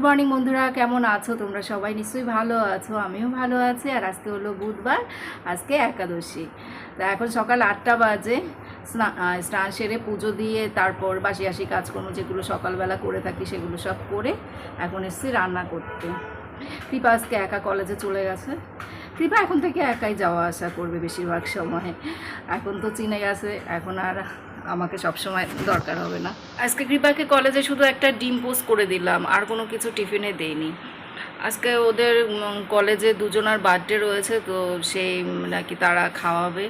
Good morning বন্ধুরা। কেমন আছো? তোমরা সবাই নিশ্চয়ই ভালো আছো, আমিও ভালো আছি, আর আজকে হলো বুধবার, আজকে একাদশী। তা এখন সকাল আটটা বাজে, স্না- স্নান সেরে পুজো দিয়ে তারপর বাসি আসি কাজকর্ম যেগুলো সকালবেলা করে থাকি সেগুলো সব করে এখন এসেছি রান্না করতে। কৃপা আজকে একা কলেজে চলে গেছে। কৃপা এখন থেকে একাই যাওয়া আসা করবে বেশিরভাগ সময়। এখন তো চিনে গেছে, এখন আর আমাকে সবসময় দরকার হবে না। আজকে কৃপাকে কলেজে শুধু একটা ডিম পোস্ট করে দিলাম, আর কোনো কিছু টিফিনে দেইনি। আজকে ওদের কলেজে দুজনার বার্থডে রয়েছে, তো সেই নাকি তারা খাওয়াবে।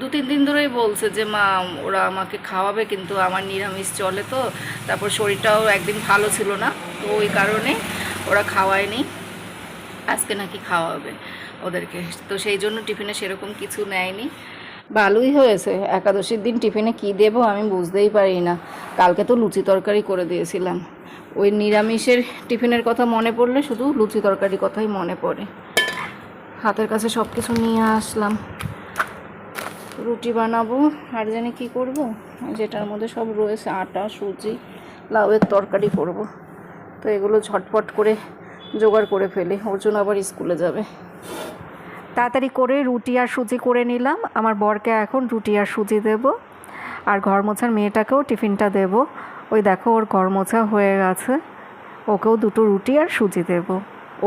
দু তিন দিন ধরেই বলছে যে, মা, ওরা আমাকে খাওয়াবে, কিন্তু আমার নিরামিষ চলে তো, তারপর শরীরটাও একদিন ভালো ছিল না, তো ওই কারণে ওরা খাওয়ায়নি। আজকে নাকি খাওয়াবে ওদেরকে। তো সেই জন্য টিফিনে সেরকম কিছু নেয়নি। ভালোই হয়েছে। একাদশীর দিন টিফিনে কি দেবো আমি বুঝতেই পারি না। কালকে তো লুচি তরকারি করে দিয়েছিলাম। ওই নিরামিষের টিফিনের কথা মনে পড়লে শুধু লুচি তরকারি কথাই মনে পড়ে। হাতের কাছে সব কিছু নিয়ে আসলাম। রুটি বানাবো, আর জানি কী করব? যেটার মধ্যে সব রয়েছে, আটা, সুজি, লাউয়ের তরকারি করব। তো এগুলো ঝটপট করে জোগাড় করে ফেলি, ওর জন্য আবার স্কুলে যাবে। তাড়াতাড়ি করে রুটি আর সুজি করে নিলাম। আমার বরকে এখন রুটি আর সুজি দেব আর ঘর মোছার মেয়েটাকেও টিফিনটা দেব। ওই দেখো, ওর ঘর মোছা হয়ে গেছে। ওকেও দুটো রুটি আর সুজি দেব।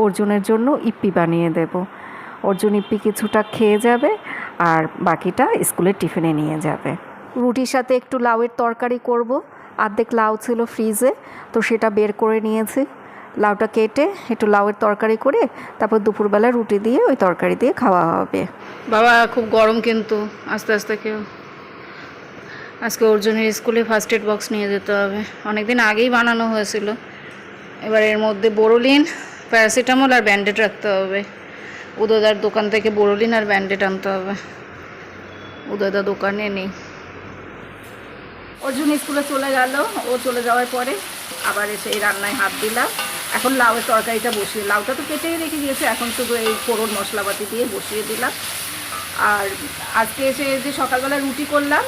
অর্জুনের জন্য ইপ্পি বানিয়ে দেব। অর্জুন ইপ্পি কিছুটা খেয়ে যাবে আর বাকিটা স্কুলের টিফিনে নিয়ে যাবে। রুটির সাথে একটু লাউয়ের তরকারি করব। আর্ধেক লাউ ছিল ফ্রিজে, তো সেটা বের করে নিয়েছি। লাউটা কেটে একটু লাউয়ের তরকারি করে তারপর দুপুরবেলা রুটি দিয়ে ওই তরকারি দিয়ে খাওয়া হবে। বাবা, খুব গরম কিন্তু, আস্তে আস্তে কেউ। আজকে অর্জুনের স্কুলে ফার্স্ট এড বক্স নিয়ে যেতে হবে। অনেক দিন আগেই বানানো হয়েছিল। এবার এর মধ্যে বোরোলিন, প্যারাসিটামল আর ব্যান্ডেড রাখতে হবে। উদয়দার দোকান থেকে বোরোলিন আর ব্যান্ডেড আনতে হবে। উদয়দার দোকানে নেই। অর্জুন স্কুলে চলে গেল। ও চলে যাওয়ার পরে আবার এসে এই রান্নায় হাত দিলাম। এখন লাউয়ের তরকারিটা বসিয়ে, লাউটা তো কেটেই রেখে দিয়েছে, এখন শুধু এই ফোড়ন মশলাপাতি দিয়ে বসিয়ে দিলাম। আর আজকে এসে যে সকালবেলা রুটি করলাম,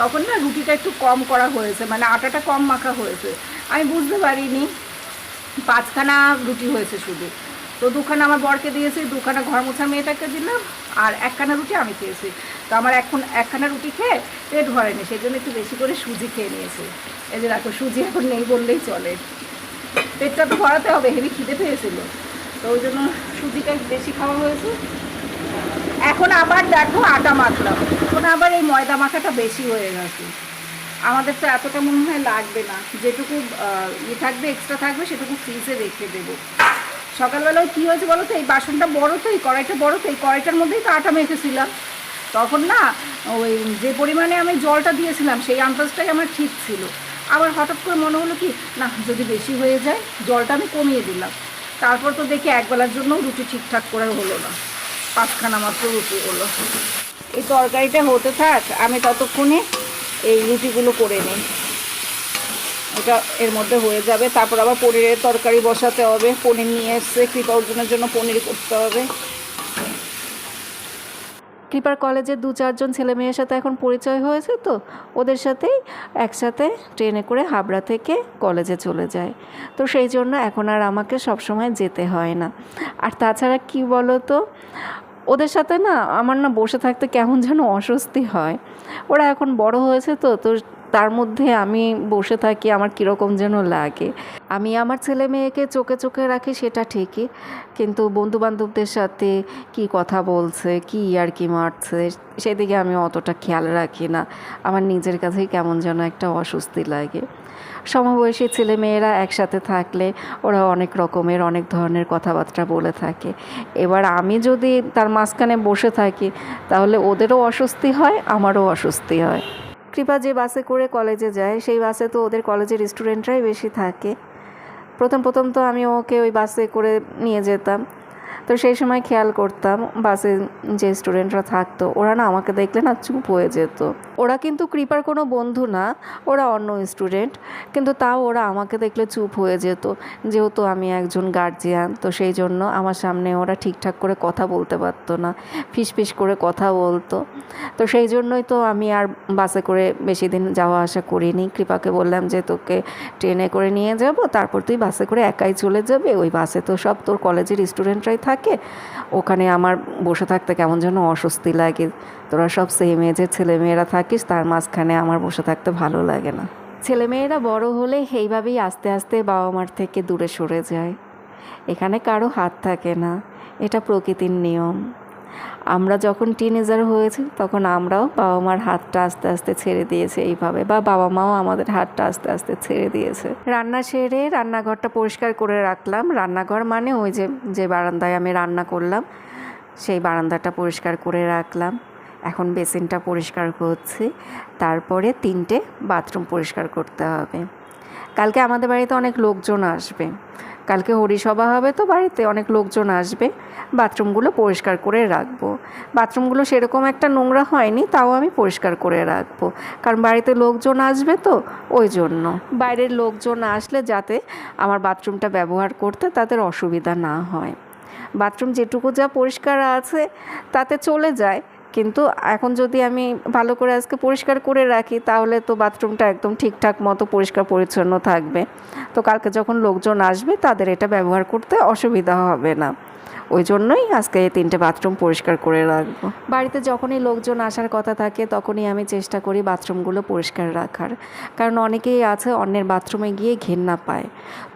তখন না রুটিটা একটু কম করা হয়েছে মানে আটাটা কম মাখা হয়েছে। আমি বুঝতে পারিনি, পাঁচখানা রুটি হয়েছে শুধু। তো দুখানা আমার বরকে দিয়েছি, দুখানা ঘর মোছা মেয়েটাকে দিলাম, আর একখানা রুটি আমি খেয়েছি। তো আমার এখন একখানা রুটি খেয়ে পেট ভরেনি, সেই জন্য একটু বেশি করে সুজি খেয়ে নিয়েছি। এই যে দেখো, সুজি এখন নেই বললেই চলে। পেটটা তো ভরাতে হবে হেভি খিদে পেয়েছিল। তো ওই জন্য সুজিটা বেশি খাওয়া হয়েছে। এখন আবার দেখো আটা মাখলাম। এখন আবার এই ময়দা মাখাটা বেশি হয়ে গেছে। আমাদের তো এতটা মনে হয় লাগবে না। যেটুকু ইয়ে থাকবে এক্সট্রা থাকবে, সেটুকু ফ্রিজে রেখে দেবো। সকালবেলায় কী হয়েছে বলো তো, এই বাসনটা বড় তো, এই কড়াইটা বড় তো, এই কড়াইটার মধ্যেই তো আটা মেখেছিলাম। তখন না, ওই যে পরিমাণে আমি জলটা দিয়েছিলাম, সেই আন্দাজটাই আমার ঠিক ছিল। আবার হঠাৎ করে মনে হলো কি, না, যদি বেশি হয়ে যায়, জলটা আমি কমিয়ে দিলাম। তারপর তো দেখি একবেলার জন্য রুটি ঠিকঠাক করে হলো না। পাঁচখানা মাত্র রুটি হলো। এই তরকারিটা হতে থাক, আমি ততক্ষণে এই রুটিগুলো করে নিই। এটা এর মধ্যে হয়ে যাবে। তারপর আবার পনিরের তরকারি বসাতে হবে, পনির নিয়ে এসছে কৃপা অর্জুনের জন্য পনির করতে হবে। কৃপার কলেজে দু চারজন ছেলে মেয়ের সাথে এখন পরিচয় হয়েছে তো, ওদের সাথেই একসাথে ট্রেনে করে হাবড়া থেকে কলেজে চলে যায়। তো সেই জন্য এখন আর আমাকে সবসময় যেতে হয় না। আর তাছাড়া কি বলো তো ওদের সাথে না আমার না বসে থাকতে কেমন যেন অস্বস্তি হয়। ওরা এখন বড় হয়েছে তো তো তার মধ্যে আমি বসে থাকি, আমার কীরকম যেন লাগে। আমি আমার ছেলে মেয়েকে চোখে চোখে রাখি, সেটা ঠিকই। কিন্তু বন্ধু বান্ধবদের সাথে কি কথা বলছে, কি আর কি মারছে, সেদিকে আমি অতটা খেয়াল রাখি না। আমার নিজের কাছেই কেমন যেন একটা অস্বস্তি লাগে। সমবয়সী ছেলে মেয়েরা একসাথে থাকলে ওরা অনেক রকমের, অনেক ধরনের কথাবার্তা বলে থাকে। এবার আমি যদি তার মাঝখানে বসে থাকি, তাহলে ওদেরও অস্বস্তি হয়, আমারও অস্বস্তি হয়। কৃপা যে বাসে করে কলেজে যায়, সেই বাসে তো ওদের কলেজের স্টুডেন্টরাই বেশি থাকে। প্রথম প্রথম তো আমি ওকে ওই বাসে করে নিয়ে যেতাম। তো সেই সময় খেয়াল করতাম, বাসে যে স্টুডেন্টরা থাকতো, ওরা না আমাকে দেখলে না চুপ হয়ে যেত। ওরা কিন্তু কৃপার কোনো বন্ধু না, ওরা অন্য স্টুডেন্ট, কিন্তু তাও ওরা আমাকে দেখলে চুপ হয়ে যেত। যেহেতু আমি একজন গার্জিয়ান তো সেই জন্য আমার সামনে ওরা ঠিকঠাক করে কথা বলতে পারতো না ফিস ফিস করে কথা বলতো। তো সেই জন্যই তো আমি আর বাসে করে বেশি দিন যাওয়া আসা করিনি। কৃপাকে বললাম যে, তোকে ট্রেনে করে নিয়ে যাব, তারপর তুই বাসে করে একাই চলে যাবে, ওই বাসে তো সব তোর কলেজের স্টুডেন্টরাই থাকে, ওখানে আমার বসে থাকতে কেমন যেন অস্বস্তি লাগে। তোরা সব সেম এজের ছেলেমেয়েরা থাকিস, তার মাঝখানে আমার বসে থাকতে ভালো লাগে না। ছেলেমেয়েরা বড় হলে সেইভাবেই আস্তে আস্তে বাবা মার থেকে দূরে সরে যায়। এখানে কারও হাত থাকে না, এটা প্রকৃতির নিয়ম। আমরা যখন টিনেজার হয়েছি, তখন আমরাও বাবা মার হাতটা আস্তে আস্তে ছেড়ে দিয়েছে এইভাবে, বা বাবা মাও আমাদের হাতটা আস্তে আস্তে ছেড়ে দিয়েছে। রান্না সেরে রান্নাঘরটা পরিষ্কার করে রাখলাম। রান্নাঘর মানে ওই যে যে বারান্দায় আমি রান্না করলাম, সেই বারান্দাটা পরিষ্কার করে রাখলাম। এখন বেসিনটা পরিষ্কার করছি। তারপরে তিনটে বাথরুম পরিষ্কার করতে হবে। কালকে আমাদের বাড়িতে অনেক লোকজন আসবে। কালকে হরিসভা হবে তো বাড়িতে অনেক লোকজন আসবে। বাথরুমগুলো পরিষ্কার করে রাখব। বাথরুমগুলো সেরকম একটা নোংরা হয়নি, তাও আমি পরিষ্কার করে রাখব। কারণ বাড়িতে লোকজন আসবে তো, ওই জন্য। বাইরের লোকজন আসলে যাতে আমার বাথরুমটা ব্যবহার করতে তাদের অসুবিধা না হয়। বাথরুম যেটুকু যা পরিষ্কার আছে, তাতে চলে যায়। কিন্তু এখন যদি আমি ভালো করে আজকে পরিষ্কার করে রাখি, তাহলে তো বাথরুমটা একদম ঠিকঠাক মতো পরিষ্কার পরিচ্ছন্ন থাকবে। তো কালকে যখন লোকজন আসবে, তাদের এটা ব্যবহার করতে অসুবিধা হবে না। ওই জন্যই আজকে এই তিনটে বাথরুম পরিষ্কার করে রাখব। বাড়িতে যখনই লোকজন আসার কথা থাকে তখনই আমি চেষ্টা করি বাথরুমগুলো পরিষ্কার রাখার। কারণ অনেকেই আছে অন্যের বাথরুমে গিয়ে ঘেন্না পায়।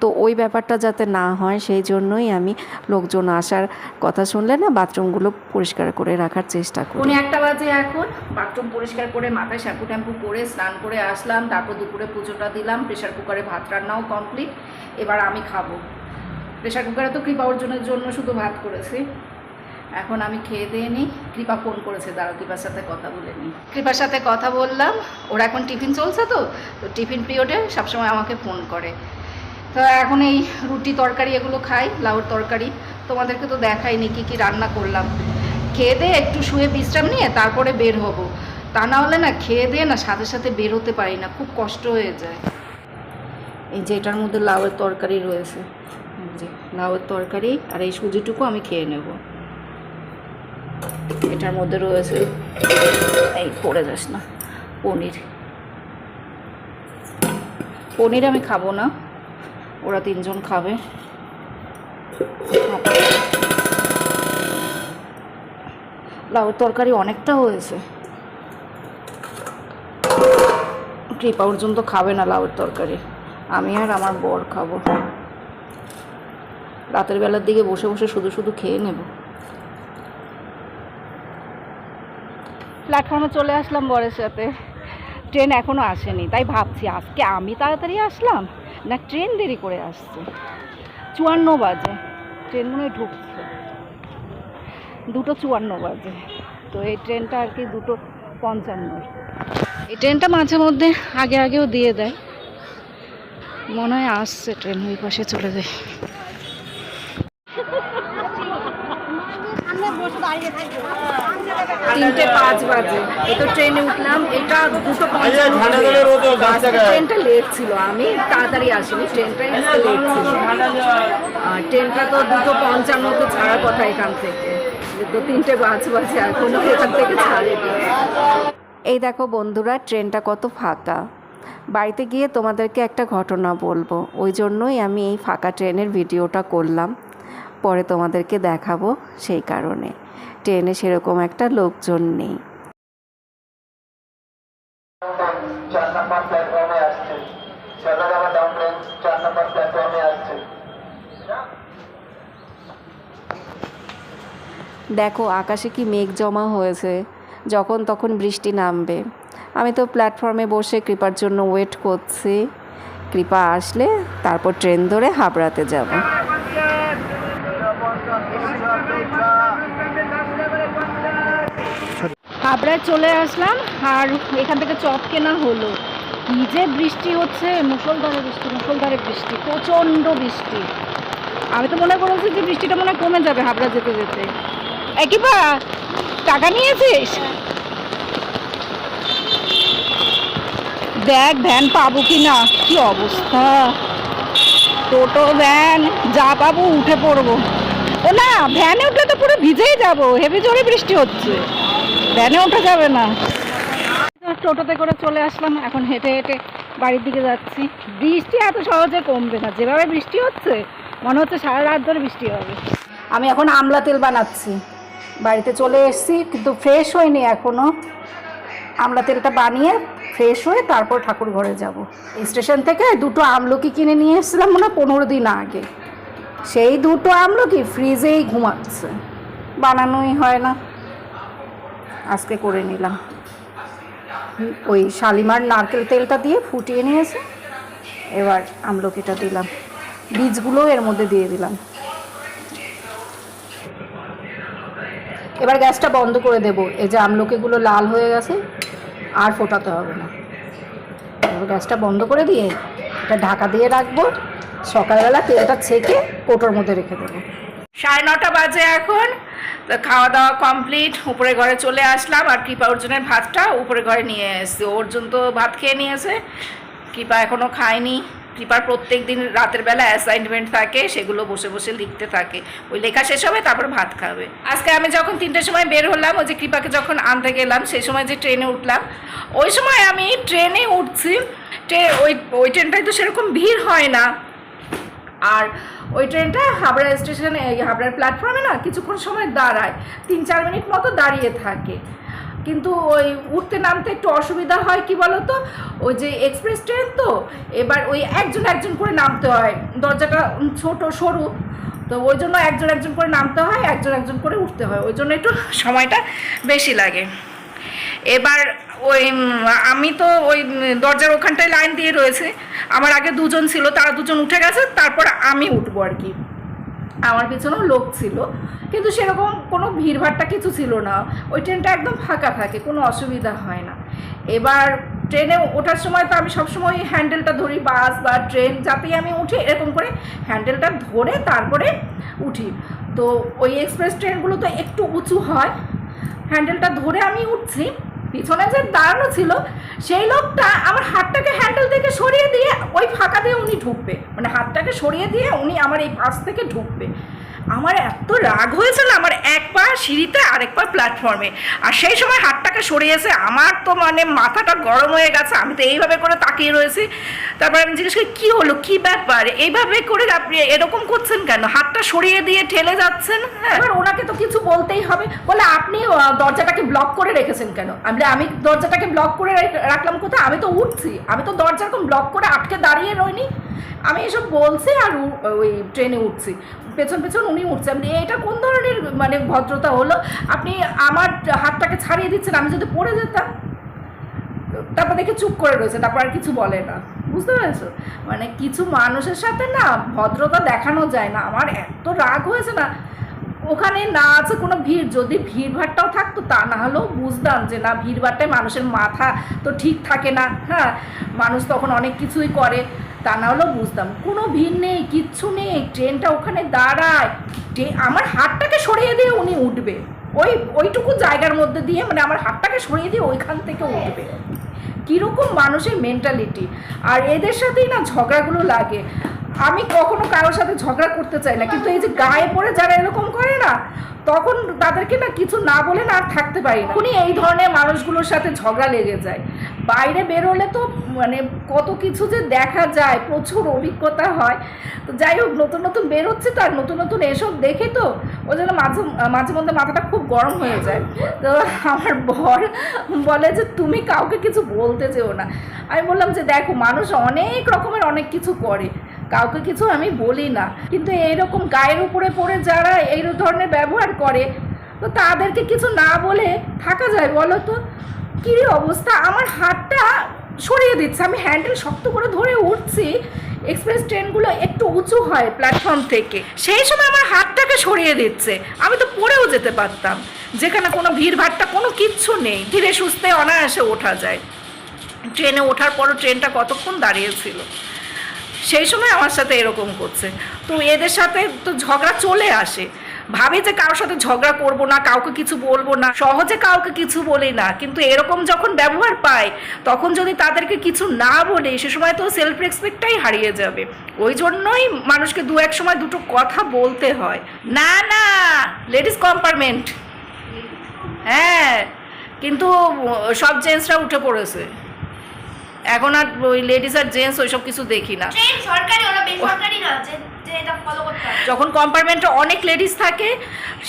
তো ওই ব্যাপারটা যাতে না হয় সেই জন্যই আমি লোকজন আসার কথা শুনলে না বাথরুমগুলো পরিষ্কার করে রাখার চেষ্টা করি। উনি একটা বাজে এখন বাথরুম পরিষ্কার করে মাথায় শ্যাম্পু ট্যাম্পু করে স্নান করে আসলাম তারপর দুপুরে পুজোটা দিলাম প্রেশার কুকারে ভাত রান্নাও কমপ্লিট এবার আমি খাব। প্রেশার কুকারে তো কৃপা অর্জনের জন্য শুধু ভাত করেছি। এখন আমি খেয়ে দিয়ে নিই। কৃপা ফোন করেছে দাঁড়া কৃপার সাথে কথা বলে নিই। কৃপার সাথে কথা বললাম, ওরা এখন টিফিন চলছে তো তো টিফিন পিরিয়ডে সবসময় আমাকে ফোন করে। তো এখন এই রুটি তরকারি এগুলো খাই, লাউর তরকারি। তোমাদেরকে তো দেখাইনি কী কী রান্না করলাম। খেয়ে দিয়ে একটু শুয়ে বিশ্রাম নিয়ে তারপরে বের হব। তা না হলে না খেয়ে দিয়ে না সাথে সাথে বের হতে পারি না, খুব কষ্ট হয়ে যায়। এই যে এটার মধ্যে লাউয়ের তরকারি রয়েছে। যে লাউয়ের তরকারি আর এই সুজিটুকু আমি খেয়ে নেব। এটার মধ্যে রয়েছে, এই পড়ে যাস না, পনির। পনির আমি খাব না, ওরা তিনজন খাবে। লাউয়ের তরকারি অনেকটা হয়েছে। কৃপা পর্যন্ত খাবে না লাউয়ের তরকারি। আমি আর আমার বর খাব। রাতের বেলার দিকে বসে বসে শুধু শুধু খেয়ে নেব। প্ল্যাটফর্মে চলে আসলাম বরের সাথে। ট্রেন এখনও আসেনি, তাই ভাবছি আজকে আমি তাড়াতাড়ি আসলাম না ট্রেন দেরি করে আসছে? চুয়ান্ন বাজে ট্রেন মনে ঢুকছে। দুটো চুয়ান্ন বাজে, তো এই ট্রেনটা আর কি দুটো পঞ্চান্ন। এই ট্রেনটা মাঝে মধ্যে আগে আগেও দিয়ে দেয়। মনে হয় আসছে ট্রেন ওই পাশে চলে যায় তিনটে পাঁচ বাজে। এই তো ট্রেনে উঠলাম। এটা দুটো পঞ্চান্ন ট্রেনটা লেট ছিল। আমি তাড়াতাড়ি আসিনি। ট্রেনটাই আজকে লেট ছিল। আর ট্রেনটা তো দুটো পঞ্চান্নতে ছাড়ার কথা এখান থেকে। তো তিনটে পাঁচ বাজে। এখনও এখান থেকে ছাড়েনি এই দেখো বন্ধুরা ট্রেনটা কত ফাঁকা। বাড়িতে গিয়ে তোমাদেরকে একটা ঘটনা বলব। ওই জন্যই আমি এই ফাঁকা ট্রেনের ভিডিওটা করলাম। পরে তোমাদেরকে দেখাবো সেই কারণে। ট্রেনে সেরকম একটা লোকজন নেই। দেখো, আকাশে কি মেঘ জমা হয়েছে? যখন তখন বৃষ্টি নামবে। আমি তো প্ল্যাটফর্মে বসে কৃপার জন্য ওয়েট করছি। কৃপা আসলে তারপর ট্রেন ধরে হাবড়াতে যাব। হাবড়ায় চলে আসলাম, আর এখান থেকে চপ কেনা হলো। যে বৃষ্টি হচ্ছে মুসলধারে বৃষ্টি মুসলধারে বৃষ্টি, প্রচণ্ড বৃষ্টি। আমি তো মনে করেছি যে বৃষ্টিটা মনে কমে যাবে হাবড়া যেতে যেতে। একই বা, টাকা নিয়েছিস? দেখ, ভ্যান পাবো কি না কি অবস্থা? টোটো, ভ্যান, যা পাবো উঠে পড়ব। ও না, ভ্যানে উঠলে তো পুরো ভিজেই যাব হেভি জোরে বৃষ্টি হচ্ছে। ভ্যানে ওঠা যাবে না। টোটোতে করে চলে আসলাম এখন হেঁটে হেঁটে বাড়ির দিকে যাচ্ছি। বৃষ্টি এত সহজে কমবে না যেভাবে বৃষ্টি হচ্ছে মনে হচ্ছে সারা রাত ধরে বৃষ্টি হবে। আমি এখন আমলা তেল বানাচ্ছি। বাড়িতে চলে এসেছি কিন্তু ফ্রেশ হয়নি এখনও আমলা তেলটা বানিয়ে ফ্রেশ হয়ে তারপর ঠাকুর ঘরে যাব। স্টেশন থেকে দুটো আমলকি কিনে নিয়ে এসেছিলাম মনে হয় পনেরো দিন আগে। সেই দুটো আমলকি ফ্রিজেই ঘুমাচ্ছে। বানানোই হয় না। আজকে করে নিলাম। ওই শালিমার নারকেল তেলটা দিয়ে ফুটিয়ে নিয়েছে। এবার আমলকিটা দিলাম। বীজগুলো এর মধ্যে দিয়ে দিলাম। এবার গ্যাসটা বন্ধ করে দেব। এই যে আমলকিগুলো লাল হয়ে গেছে, আর ফোটাতে হবে না। এবার গ্যাসটা বন্ধ করে দিয়ে এটা ঢাকা দিয়ে রাখব। সকালবেলা তেলটা ছেঁকে কোটোর মধ্যে রেখে দেবো। সাড়ে নটা বাজে এখন। তো খাওয়া দাওয়া কমপ্লিট উপরে ঘরে চলে আসলাম। আর কৃপা অর্জুনের ভাতটা উপরে ঘরে নিয়ে এসেছি। অর্জুন তো ভাত খেয়ে নিয়েছে। কৃপা এখনও খায়নি। কৃপার প্রত্যেক দিন রাতের বেলা অ্যাসাইনমেন্ট থাকে, সেগুলো বসে বসে লিখতে থাকে। ওই লেখা শেষ হবে, তারপর ভাত খাবে। আজকে আমি যখন তিনটের সময় বের হলাম, ওই যে কৃপাকে যখন আনতে গেলাম, সেই সময় যে ট্রেনে উঠলাম, ওই সময় আমি ট্রেনে উঠছি। ট্রে ওই ওই ট্রেনটায় তো সেরকম ভিড় হয় না। আর ওই ট্রেনটা হাবড়া স্টেশনে হাবড়ার প্ল্যাটফর্মে না কিছুক্ষণ সময় দাঁড়ায়, তিন চার মিনিট মতো দাঁড়িয়ে থাকে। কিন্তু ওই উঠতে নামতে একটু অসুবিধা হয় কি বলতো? ওই যে এক্সপ্রেস ট্রেন তো, এবার ওই একজন একজন করে নামতে হয়। দরজাটা ছোট, সরু, তো ওই জন্য একজন একজন করে নামতে হয়, একজন একজন করে উঠতে হয়। ওই জন্য একটু সময়টা বেশি লাগে। এবার ওই আমি তো ওই দরজার ওখানটায় লাইন দিয়ে রয়েছে। আমার আগে দুজন ছিল, তারা দুজন উঠে গেছে, তারপর আমি উঠবো আর কি। আমার পিছনেও লোক ছিল, কিন্তু সেরকম কোনো ভিড়ভাট্টা কিছু ছিল না। ওই ট্রেনটা একদম ফাঁকা থাকে, কোনো অসুবিধা হয় না। এবার ট্রেনে ওঠার সময় তো আমি সবসময় হ্যান্ডেলটা ধরি, বাস বা ট্রেন, যাতেই আমি উঠি এরকম করে হ্যান্ডেলটা ধরে তারপরে উঠি। তো ওই এক্সপ্রেস ট্রেনগুলো তো একটু উঁচু হয়। হ্যান্ডেলটা ধরে আমি উঠছি পিছনে যে দাঁড়ানো ছিল, সেই লোকটা আমার হাতটাকে হ্যান্ডেল থেকে সরিয়ে দিয়ে ওই ফাঁকা দিয়ে উনি ঢুকবে। মানে হাতটাকে সরিয়ে দিয়ে উনি আমার এই পাশ থেকে ঢুকবে। আমার এত রাগ হয়েছে না আমার এক পা সিঁড়িতে, আরেক পা প্ল্যাটফর্মে আর সেই সময় হাতটাকে সরিয়েছে আমার তো মানে মাথাটা গরম হয়ে গেছে, আমি তো এইভাবে করে তাকিয়ে রয়েছি। তারপর আমি জিজ্ঞেস করি, কী হলো? কী ব্যাপার? এইভাবে করে আপনি এরকম করছেন কেন? হাতটা সরিয়ে দিয়ে ঠেলে যাচ্ছেন? হ্যাঁ। এবার ওনাকে তো কিছু বলতেই হবে। বলে, আপনি দরজাটাকে ব্লক করে রেখেছেন কেন? আমি আমি দরজাটাকে ব্লক করে রাখলাম কোথায়? আমি তো উঠছি। আমি তো দরজা এরকম ব্লক করে আটকে দাঁড়িয়ে রইনি। আমি এসব বলছি আর ওই ট্রেনে উঠছি। পেছন পেছন উনি উঠছে। আমি এটা কোন ধরনের মানে ভদ্রতা হলো? আপনি আমার হাতটাকে ছাড়িয়ে দিচ্ছেন, আমি যদি পড়ে যেতাম? তারপর দেখে চুপ করে রয়েছে, তারপর আর কিছু বলে না। বুঝতে পেরেছ? মানে কিছু মানুষের সাথে না ভদ্রতা দেখানো যায় না। আমার এত রাগ হয়েছে না। ওখানে না আছে কোনো ভিড়। যদি ভিড়ভাড়টাও থাকতো, তা না হলেও বুঝতাম যে না, ভিড়ভাড়টায় মানুষের মাথা তো ঠিক থাকে না। হ্যাঁ মানুষ তখন অনেক কিছুই করে। তা না হলেও বুঝতাম। কোনো ভিড় নেই, কিচ্ছু নেই, ট্রেনটা ওখানে দাঁড়ায়। আমার হাতটাকে সরিয়ে দিয়ে উনি উঠবে। ওই, ওইটুকু জায়গার মধ্যে দিয়ে মানে আমার হাতটাকে সরিয়ে দিয়ে ওইখান থেকে উঠবে। কীরকম মানুষের মেন্টালিটি আর এদের সাথেই না ঝগড়াগুলো লাগে। আমি কখনো কারোর সাথে ঝগড়া করতে চাই না, কিন্তু এই যে গায়ে পড়ে যারা এরকম করে না তখন তাদেরকে না কিছু না বলে না আর থাকতে পারি না। উনি এই ধরনের মানুষগুলোর সাথে ঝগড়া লেগে যায়। বাইরে বেরোলে তো মানে কত কিছু যে দেখা যায়, প্রচুর অভিজ্ঞতা হয়। তো যাই হোক, নতুন নতুন বেরোচ্ছে তো, আর নতুন নতুন এসব দেখে তো ওই জন্য মাঝে মাঝে মধ্যে মাথাটা খুব গরম হয়ে যায়। তো আমার বর বলে যে, তুমি কাউকে কিছু বলতে যেও না। আমি বললাম যে, দেখো, মানুষ অনেক রকমের অনেক কিছু করে। কাউকে কিছু আমি বলি না। কিন্তু এইরকম গায়ের উপরে পড়ে যারা এই ধরনের ব্যবহার করে, তো তাদেরকে কিছু না বলে থাকা যায় বলো তো? কী অবস্থা? আমার হাতটা সরিয়ে দিচ্ছে। আমি হ্যান্ডেল শক্ত করে ধরে উঠছি। এক্সপ্রেস ট্রেনগুলো একটু উঁচু হয় প্ল্যাটফর্ম থেকে। সেই সময় আমার হাতটাকে সরিয়ে দিচ্ছে। আমি তো পড়েও যেতে পারতাম। যেখানে কোনো ভিড় ভাট্টা কোনো কিচ্ছু নেই। ধীরে সুস্থে অনায়াসে ওঠা যায়। ট্রেনে ওঠার পরও ট্রেনটা কতক্ষণ দাঁড়িয়েছিল সেই সময় আমার সাথে এরকম করছে। তো এদের সাথে তো ঝগড়া চলে আসে। ভাবে যে কারোর সাথে ঝগড়া করব না, কাউকে কিছু বলব না, সহজে কাউকে কিছু বলি না, কিন্তু এরকম যখন ব্যবহার পায়, তখন যদি তাদেরকে কিছু না বলে, সে সময় তো সেলফ রেসপেক্টটাই হারিয়ে যাবে। ওই জন্যই মানুষকে দু এক সময় দুটো কথা বলতে হয়। না না লেডিস কম্পার্টমেন্ট হ্যাঁ কিন্তু সব জেন্টসরা উঠে পড়েছে। এখন আর ওই লেডিস আর জেন্টস ওইসব কিছু দেখি না। সরকারি ওরা বেসরকারি যখন কম্পার্টমেন্টে অনেক লেডিস থাকে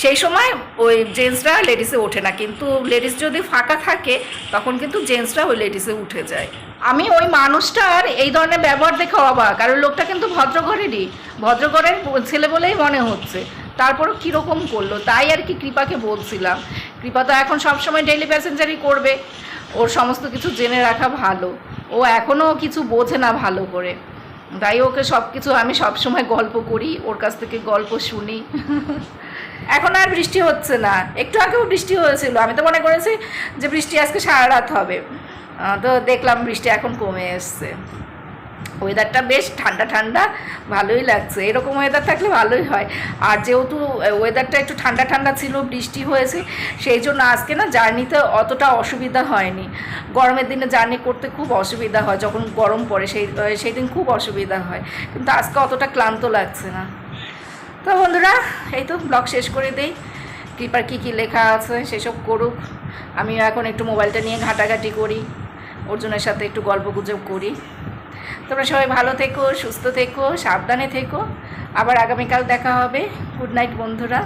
সেই সময় ওই জেন্টসরা লেডিসে ওঠে না। কিন্তু লেডিস যদি ফাঁকা থাকে তখন কিন্তু জেন্টসরা ওই লেডিসে উঠে যায়। আমি ওই মানুষটার এই ধরনের ব্যবহার দেখে অবাক। কারণ লোকটা কিন্তু ভদ্রঘরেরই ভদ্রঘরের ছেলে বলেই মনে হচ্ছে। তারপরও কীরকম করল? তাই আর কি কৃপাকে বলছিলাম। কৃপা তো এখন সবসময় ডেইলি প্যাসেঞ্জারই করবে। ওর সমস্ত কিছু জেনে রাখা ভালো। ও এখনও কিছু বোঝে না ভালো করে। তাই ওকে সব কিছু আমি সবসময় গল্প করি, ওর কাছ থেকে গল্প শুনি। এখন আর বৃষ্টি হচ্ছে না। একটু আগেও বৃষ্টি হয়েছিল। আমি তো মনে করেছি যে বৃষ্টি আজকে সারা রাত হবে। তো দেখলাম বৃষ্টি এখন কমে এসছে। ওয়েদারটা বেশ ঠান্ডা ঠান্ডা, ভালোই লাগছে। এরকম ওয়েদার থাকলে ভালোই হয়। আর যেহেতু ওয়েদারটা একটু ঠান্ডা ঠান্ডা ছিল, বৃষ্টি হয়েছে, সেই জন্য আজকে না জার্নিতে অতটা অসুবিধা হয়নি। গরমের দিনে জার্নি করতে খুব অসুবিধা হয়, যখন গরম পড়ে, সেই সেই দিন খুব অসুবিধা হয়। কিন্তু আজকে অতটা ক্লান্ত লাগছে না। তো বন্ধুরা, এই তো ব্লগ শেষ করে দেই। কৃপার কী কী লেখা আছে, সেসব করুক। আমিও এখন একটু মোবাইলটা নিয়ে ঘাটাঘাটি করি। অর্জুনের সাথে একটু গল্প গুজব করি। তোমরা সবাই ভালো থেকো, সুস্থ থেকো, সাবধানে থেকো। আবার আগামীকাল দেখা হবে। গুড নাইট, বন্ধুরা।